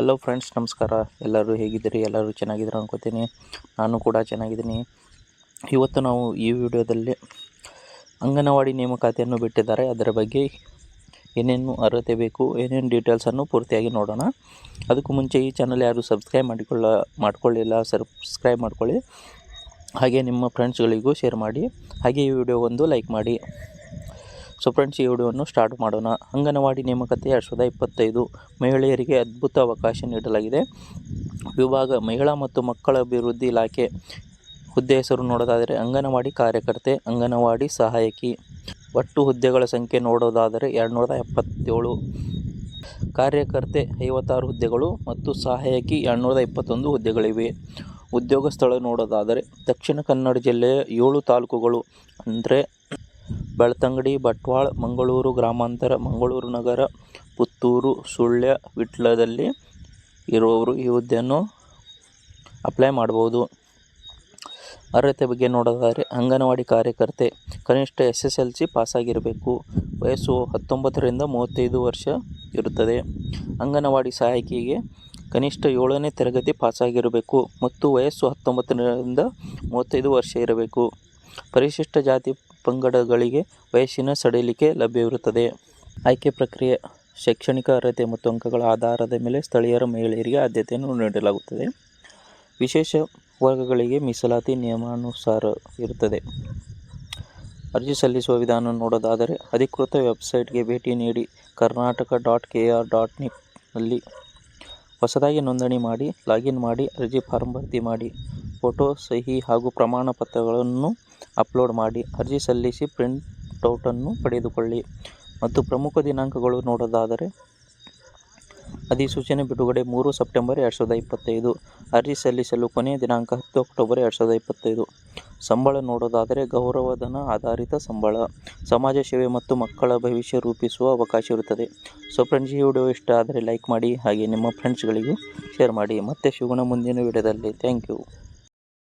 Hello friends ನಮಸ್ಕಾರ. ಎಲ್ಲರೂ ಹೇಗಿದ್ದೀರಿ? ಎಲ್ಲರೂ ಚೆನ್ನಾಗಿದ್ದೀರ ಅನ್ಕೋತೀನಿ. ನಾನು ಕೂಡ ಚೆನ್ನಾಗಿದ್ದೀನಿ. ಇವತ್ತು ನಾವು ಈ ವಿಡಿಯೋದಲ್ಲಿ ಅಂಗನವಾಡಿ ನೇಮಕಾತಿಯನ್ನು ಬಿಟ್ಟಿದ್ದಾರೆ. ಅದರ ಬಗ್ಗೆ ಏನೇನು ಅರ್ಹತೆ ಬೇಕು, ಏನೇನು ಡೀಟೇಲ್ಸನ್ನು ಪೂರ್ತಿಯಾಗಿ ನೋಡೋಣ. ಅದಕ್ಕೂ ಮುಂಚೆ ಈ ಚಾನಲ್ ಯಾರು ಸಬ್ಸ್ಕ್ರೈಬ್ ಮಾಡಿಕೊಳ್ಳ, ಮಾಡ್ಕೊಳ್ಳಿಲ್ಲ ಸಬ್ಸ್ಕ್ರೈಬ್ ಮಾಡ್ಕೊಳ್ಳಿ. ಹಾಗೆ ನಿಮ್ಮ ಫ್ರೆಂಡ್ಸ್ಗಳಿಗೂ ಶೇರ್ ಮಾಡಿ. ಹಾಗೆ ಈ ವಿಡಿಯೋ ಒಂದು ಲೈಕ್ ಮಾಡಿ. ಸೊ ಫ್ರೆಂಡ್ಸ್ ಈ ವಿಡಿಯೋವನ್ನು ಸ್ಟಾರ್ಟ್ ಮಾಡೋಣ. ಅಂಗನವಾಡಿ ನೇಮಕತೆ ಎರಡು ಸಾವಿರದ ಇಪ್ಪತ್ತೈದು. ಮಹಿಳೆಯರಿಗೆ ಅದ್ಭುತ ಅವಕಾಶ ನೀಡಲಾಗಿದೆ. ವಿಭಾಗ ಮಹಿಳಾ ಮತ್ತು ಮಕ್ಕಳ ಅಭಿವೃದ್ಧಿ ಇಲಾಖೆ ಹುದ್ದೆ ಹೆಸರು ನೋಡೋದಾದರೆ ಅಂಗನವಾಡಿ ಕಾರ್ಯಕರ್ತೆ, ಅಂಗನವಾಡಿ ಸಹಾಯಕಿ. ಒಟ್ಟು ಹುದ್ದೆಗಳ ಸಂಖ್ಯೆ ನೋಡೋದಾದರೆ ಎಪ್ಪತ್ತೇಳು. ಕಾರ್ಯಕರ್ತೆ ಐವತ್ತಾರು ಹುದ್ದೆಗಳು ಮತ್ತು ಸಹಾಯಕಿ ಎರಡುನೂರ ಇಪ್ಪತ್ತೊಂದು ಹುದ್ದೆಗಳಿವೆ. ಉದ್ಯೋಗ ಸ್ಥಳ ನೋಡೋದಾದರೆ ದಕ್ಷಿಣ ಕನ್ನಡ ಜಿಲ್ಲೆಯ ಏಳು ತಾಲೂಕುಗಳು ಅಂದರೆ ಬೆಳ್ತಂಗಡಿ, ಬಟ್ವಾಳ, ಮಂಗಳೂರು ಗ್ರಾಮಾಂತರ, ಮಂಗಳೂರು ನಗರ, ಪುತ್ತೂರು, ಸುಳ್ಯ, ವಿಟ್ಲದಲ್ಲಿ ಇರುವವರು ಈ ಹುದ್ದೆಯನ್ನು ಅಪ್ಲೈ ಮಾಡ್ಬೋದು. ಅರ್ಹತೆ ಬಗ್ಗೆ ನೋಡೋದಾದರೆ ಅಂಗನವಾಡಿ ಕಾರ್ಯಕರ್ತೆ, ಕನಿಷ್ಠ ಎಸ್ ಎಸ್ ಎಲ್ ಸಿ ಪಾಸಾಗಿರಬೇಕು. ವಯಸ್ಸು ಹತ್ತೊಂಬತ್ತರಿಂದ ಮೂವತ್ತೈದು ವರ್ಷ ಇರುತ್ತದೆ. ಅಂಗನವಾಡಿ ಸಹಾಯಕಿಗೆ ಕನಿಷ್ಠ ಏಳನೇ ತರಗತಿ ಪಾಸಾಗಿರಬೇಕು ಮತ್ತು ವಯಸ್ಸು ಹತ್ತೊಂಬತ್ತರಿಂದ ಮೂವತ್ತೈದು ವರ್ಷ ಇರಬೇಕು. ಪರಿಶಿಷ್ಟ ಜಾತಿ ಪಂಗಡಗಳಿಗೆ ವಯಸ್ಸಿನ ಸಡಿಲಿಕೆ ಲಭ್ಯವಿರುತ್ತದೆ. ಆಯ್ಕೆ ಪ್ರಕ್ರಿಯೆ, ಶೈಕ್ಷಣಿಕ ಅರ್ಹತೆ ಮತ್ತು ಅಂಕಗಳ ಆಧಾರದ ಮೇಲೆ ಸ್ಥಳೀಯರ ಮಹಿಳೆಯರಿಗೆ ಆದ್ಯತೆಯನ್ನು ನೀಡಲಾಗುತ್ತದೆ. ವಿಶೇಷ ವರ್ಗಗಳಿಗೆ ಮೀಸಲಾತಿ ನಿಯಮಾನುಸಾರ ಇರುತ್ತದೆ. ಅರ್ಜಿ ಸಲ್ಲಿಸುವ ವಿಧಾನ ನೋಡೋದಾದರೆ ಅಧಿಕೃತ ವೆಬ್ಸೈಟ್ಗೆ ಭೇಟಿ ನೀಡಿ Karnataka dot K R dot ನಿಪ್ನಲ್ಲಿ ಹೊಸದಾಗಿ ನೋಂದಣಿ ಮಾಡಿ ಲಾಗಿನ್ ಮಾಡಿ ಅರ್ಜಿ ಫಾರ್ಮ್ ಭರ್ತಿ ಮಾಡಿ. ಫೋಟೋ ಸಹಿ ಹಾಗೂ ಪ್ರಮಾಣ ಪತ್ರಗಳನ್ನು ಅಪ್ಲೋಡ್ ಮಾಡಿ ಅರ್ಜಿ ಸಲ್ಲಿಸಿ ಪ್ರಿಂಟೌಟನ್ನು ಪಡೆದುಕೊಳ್ಳಿ. ಮತ್ತು ಪ್ರಮುಖ ದಿನಾಂಕಗಳು ನೋಡೋದಾದರೆ ಅಧಿಸೂಚನೆ ಬಿಡುಗಡೆ ಮೂರು ಸೆಪ್ಟೆಂಬರ್ ಎರಡು ಸಾವಿರದ ಇಪ್ಪತ್ತೈದು, ಅರ್ಜಿ ಸಲ್ಲಿಸಲು ಕೊನೆಯ ದಿನಾಂಕ ಹತ್ತು ಅಕ್ಟೋಬರ್ ಎರಡು ಸಾವಿರದ ಇಪ್ಪತ್ತೈದು. ಸಂಬಳ ನೋಡೋದಾದರೆ ಗೌರವಧನ ಆಧಾರಿತ ಸಂಬಳ, ಸಮಾಜ ಸೇವೆ ಮತ್ತು ಮಕ್ಕಳ ಭವಿಷ್ಯ ರೂಪಿಸುವ ಅವಕಾಶ ಇರುತ್ತದೆ. ಸೊ ಫ್ರೆಂಡ್ಸ್, ಈ ವಿಡಿಯೋ ಇಷ್ಟ ಆದರೆ ಲೈಕ್ ಮಾಡಿ ಹಾಗೆ ನಿಮ್ಮ ಫ್ರೆಂಡ್ಸ್ಗಳಿಗೂ ಶೇರ್ ಮಾಡಿ. ಮತ್ತೆ ಸಿಗೋಣ ಮುಂದಿನ ವಿಡಿಯೋದಲ್ಲಿ. Thank you.